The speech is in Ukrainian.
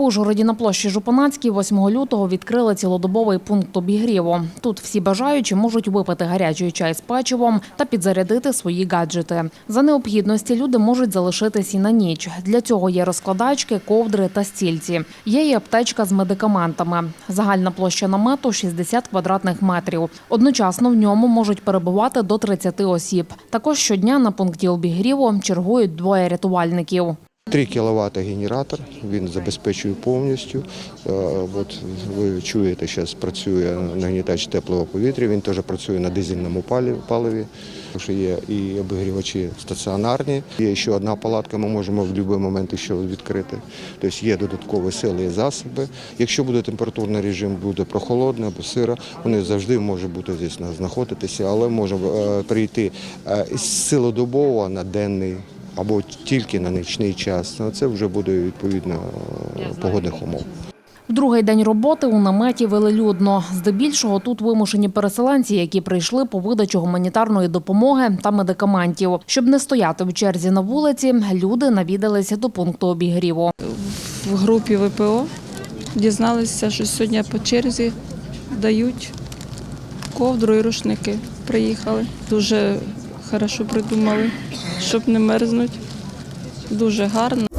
В Ужгороді на площі Жупанацькій 8 лютого відкрили цілодобовий пункт обігріву. Тут всі бажаючі можуть випити гарячий чай з печивом та підзарядити свої гаджети. За необхідності люди можуть залишитись і на ніч. Для цього є розкладачки, ковдри та стільці. Є і аптечка з медикаментами. Загальна площа намету 60 квадратних метрів. Одночасно в ньому можуть перебувати до 30 осіб. Також щодня на пункті обігріву чергують двоє рятувальників. 3 кВт генератор, він забезпечує повністю. Е, От ви чуєте, зараз працює нагнітач теплого повітря, він теж працює на дизельному паливі. Що є і обігрівачі стаціонарні. Є ще одна палатка, ми можемо в будь-який момент ще відкрити. Тобто є додаткові сили і засоби. Якщо буде температурний режим, буде прохолодно або сиро, вони завжди можуть бути здесь знаходитися, але можемо е, перейти е, з цілодобово на денний або тільки на нічний час. Ну, Це вже буде відповідно погодних умов. В другий день роботи у наметі велелюдно. Здебільшого тут вимушені переселенці, які прийшли по видачу гуманітарної допомоги та медикаментів. Щоб не стояти в черзі на вулиці, люди навідалися до пункту обігріву. в групі ВПО. Дізналися, що сьогодні по черзі дають ковдру і рушники. Приїхали. Дуже хорошо придумали, щоб не мерзнуть. Дуже гарно.